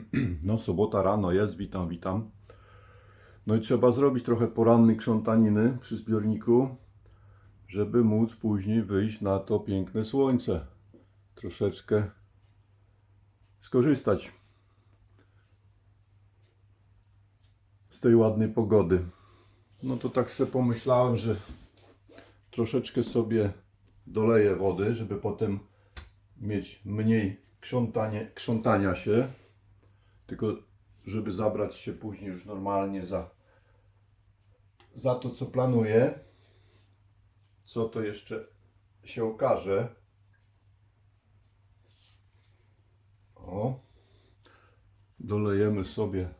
No, sobota rano jest, witam, witam. No i trzeba zrobić trochę porannej krzątaniny przy zbiorniku, żeby móc później wyjść na to piękne słońce. Troszeczkę skorzystać z tej ładnej pogody. No to tak sobie pomyślałem, że troszeczkę sobie doleję wody, żeby potem mieć mniej krzątanie, krzątania się, tylko żeby zabrać się później już normalnie za, za to, co planuję. Co to jeszcze się okaże. O, dolejemy sobie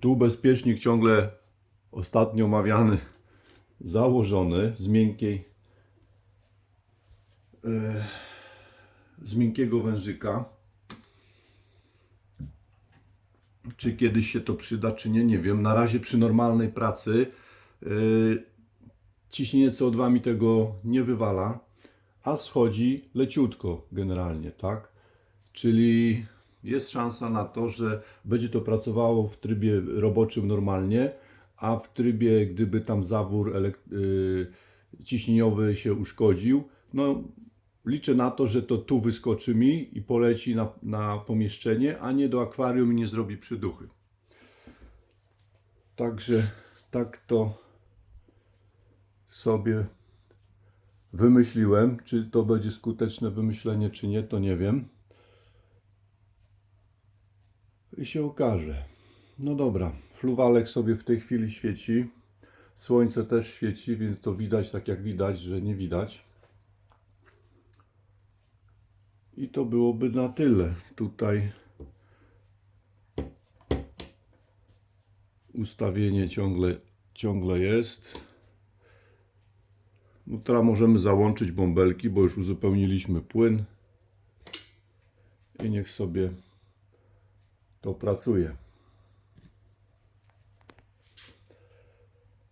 Tu bezpiecznik ciągle ostatnio omawiany, założony z miękkiej, e, z miękkiego wężyka. Czy kiedyś się to przyda, czy nie, nie wiem. Na razie przy normalnej pracy e, ciśnienie CO2 mi tego nie wywala, a schodzi leciutko generalnie, tak? Czyli jest szansa na to, że będzie to pracowało w trybie roboczym normalnie, a w trybie, gdyby tam zawór y, ciśnieniowy się uszkodził, no liczę na to, że to tu wyskoczy mi i poleci na, na pomieszczenie, a nie do akwarium i nie zrobi przyduchy. Także tak to sobie wymyśliłem. Czy to będzie skuteczne wymyślenie, czy nie, to nie wiem. I się okaże. No dobra, fluwalek sobie w tej chwili świeci. Słońce też świeci, więc to widać tak jak widać, że nie widać. I to byłoby na tyle. Tutaj ustawienie ciągle, ciągle jest. No teraz możemy załączyć bąbelki, bo już uzupełniliśmy płyn. I niech sobie to pracuje.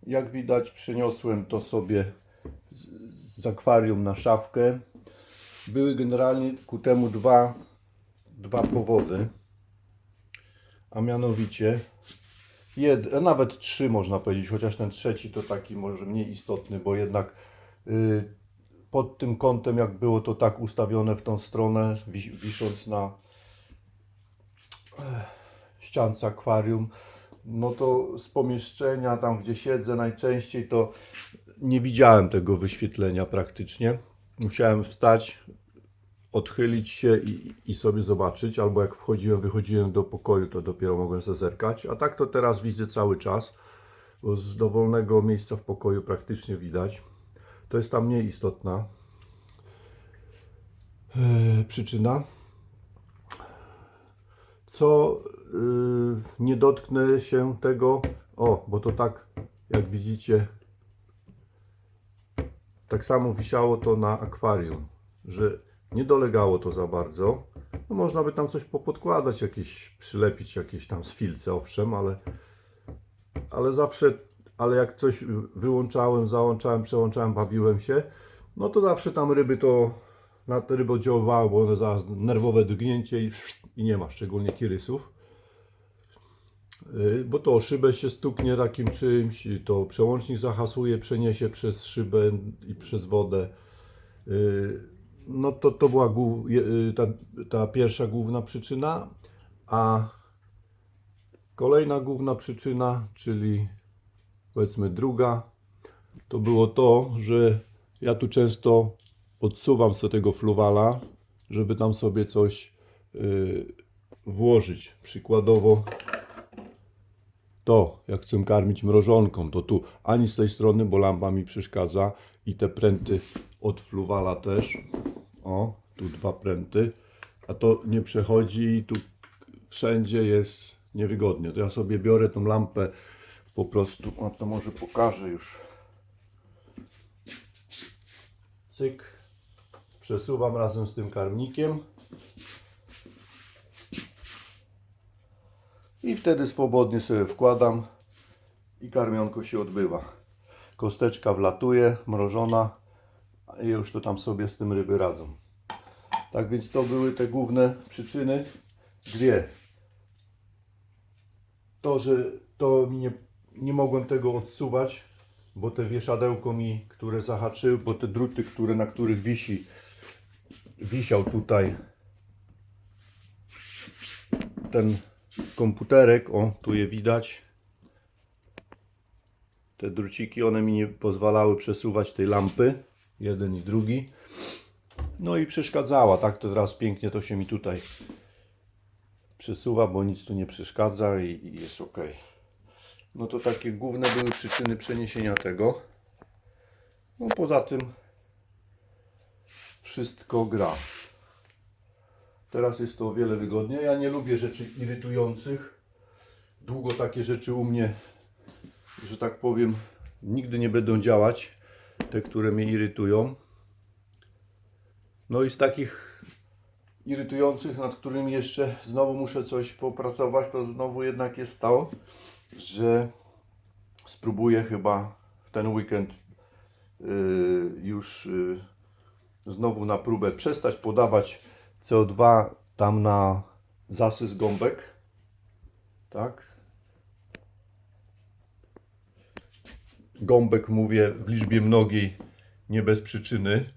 Jak widać, przeniosłem to sobie z, z akwarium na szafkę. Były generalnie ku temu dwa, dwa powody. A mianowicie, jed, a nawet trzy można powiedzieć, chociaż ten trzeci to taki może mniej istotny, bo jednak y, pod tym kątem, jak było to tak ustawione w tą stronę, wis, wisząc na ściance akwarium, no to z pomieszczenia, tam gdzie siedzę najczęściej, to nie widziałem tego wyświetlenia praktycznie. Musiałem wstać, odchylić się i, i sobie zobaczyć, albo jak wchodziłem, wychodziłem do pokoju, to dopiero mogłem sobie zerkać. A tak to teraz widzę cały czas, bo z dowolnego miejsca w pokoju praktycznie widać. To jest ta mniej istotna e, przyczyna co yy, nie dotknę się tego. O, bo to tak, jak widzicie, tak samo wisiało to na akwarium, że nie dolegało to za bardzo. No, można by tam coś popodkładać, jakieś przylepić, jakieś tam sfilce, owszem, ale, ale zawsze, ale jak coś wyłączałem, załączałem, przełączałem, bawiłem się, no to zawsze tam ryby to na te ryby oddziaływało, bo one zaraz nerwowe drgnięcie i, i nie ma, szczególnie kirysów. Yy, Bo to szybę się stuknie takim czymś, to przełącznik zahasuje, przeniesie przez szybę i przez wodę. Yy, No to, to była głów, yy, ta, ta pierwsza główna przyczyna, a kolejna główna przyczyna, czyli powiedzmy druga, to było to, że ja tu często odsuwam sobie tego fluwala, żeby tam sobie coś yy, włożyć. Przykładowo to, jak chcę karmić mrożonką, to tu ani z tej strony, bo lampa mi przeszkadza i te pręty od fluwala też. O, tu dwa pręty, a to nie przechodzi i tu wszędzie jest niewygodnie. To ja sobie biorę tą lampę po prostu, o to może pokażę już. Cyk, przesuwam razem z tym karmnikiem. I wtedy swobodnie sobie wkładam i karmionko się odbywa. Kosteczka wlatuje, mrożona i już to tam sobie z tym ryby radzą. Tak więc to były te główne przyczyny. Dwie. To, że to mi nie, nie mogłem tego odsuwać, bo te wieszadełko mi, które zahaczyły, bo te druty, które, na których wisi, wisiał tutaj ten komputerek, o tu je widać. Te druciki, one mi nie pozwalały przesuwać tej lampy, jeden i drugi. No i przeszkadzała, tak to teraz pięknie to się mi tutaj przesuwa, bo nic tu nie przeszkadza i, i jest ok. No to takie główne były przyczyny przeniesienia tego. No poza tym wszystko gra. Teraz jest to o wiele wygodniej. Ja nie lubię rzeczy irytujących. Długo takie rzeczy u mnie, że tak powiem, nigdy nie będą działać. Te, które mnie irytują. No i z takich irytujących, nad którymi jeszcze znowu muszę coś popracować, to znowu jednak jest to, że spróbuję chyba w ten weekend yy, już yy, znowu na próbę przestać podawać CO2 tam na zasys gąbek. Tak. Gąbek mówię w liczbie mnogiej, nie bez przyczyny.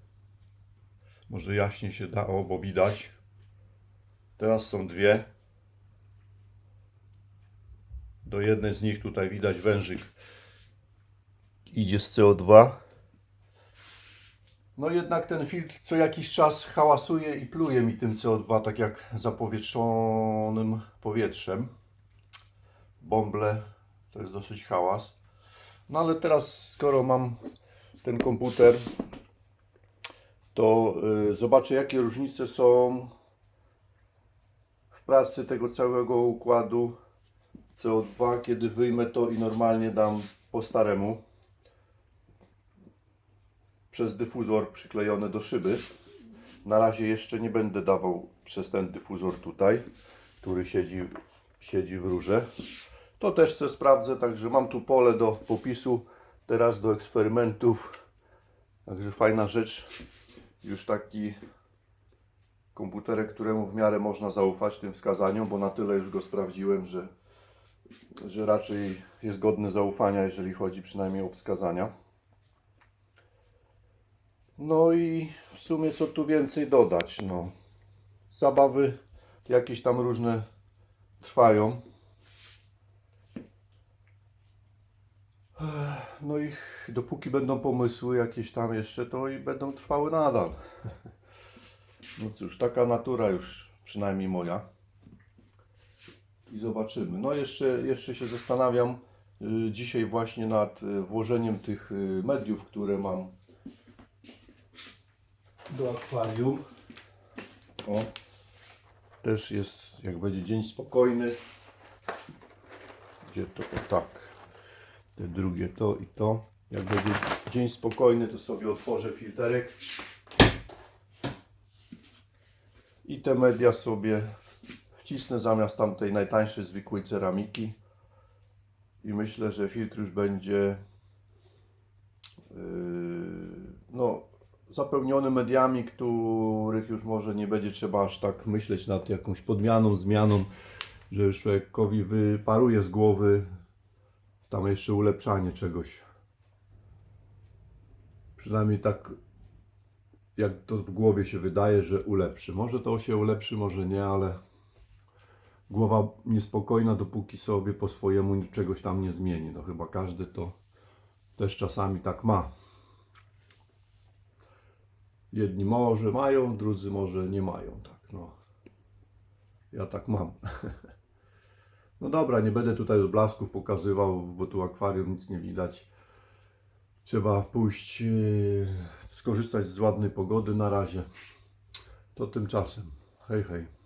Może jaśnie się dało, bo widać. Teraz są dwie. Do jednej z nich tutaj widać wężyk. Idzie z CO2. No jednak ten filtr co jakiś czas hałasuje i pluje mi tym CO2, tak jak zapowietrzonym powietrzem. Bąble to jest dosyć hałas. No ale teraz skoro mam ten komputer, to y, zobaczę jakie różnice są w pracy tego całego układu CO2, kiedy wyjmę to i normalnie dam po staremu przez dyfuzor przyklejony do szyby. Na razie jeszcze nie będę dawał przez ten dyfuzor tutaj, który siedzi, siedzi w rurze. To też se sprawdzę, także mam tu pole do popisu, teraz do eksperymentów. Także fajna rzecz. Już taki komputerek, któremu w miarę można zaufać tym wskazaniom, bo na tyle już go sprawdziłem, że, że raczej jest godny zaufania, jeżeli chodzi przynajmniej o wskazania. No i w sumie co tu więcej dodać, no. Zabawy jakieś tam różne trwają. No i dopóki będą pomysły jakieś tam jeszcze, to i będą trwały nadal. No cóż, taka natura już przynajmniej moja. I zobaczymy. No jeszcze, jeszcze się zastanawiam y, dzisiaj właśnie nad y, włożeniem tych y, mediów, które mam do akwarium. O, też jest, jak będzie dzień spokojny. Gdzie to? O, tak. Te drugie to i to. Jak będzie dzień spokojny, to sobie otworzę filterek. I te media sobie wcisnę zamiast tamtej najtańszej zwykłej ceramiki. I myślę, że filtr już będzie yy, no, zapełniony mediami, których już może nie będzie trzeba aż tak myśleć nad jakąś podmianą, zmianą, że już człowiekowi wyparuje z głowy tam jeszcze ulepszanie czegoś. Przynajmniej tak jak to w głowie się wydaje, że ulepszy. Może to się ulepszy, może nie, ale głowa niespokojna, dopóki sobie po swojemu czegoś tam nie zmieni. No chyba każdy to też czasami tak ma. Jedni może mają, drudzy może nie mają, tak no. Ja tak mam. No dobra, nie będę tutaj z blasków pokazywał, bo tu akwarium nic nie widać. Trzeba pójść, yy, skorzystać z ładnej pogody na razie. To tymczasem. Hej, hej.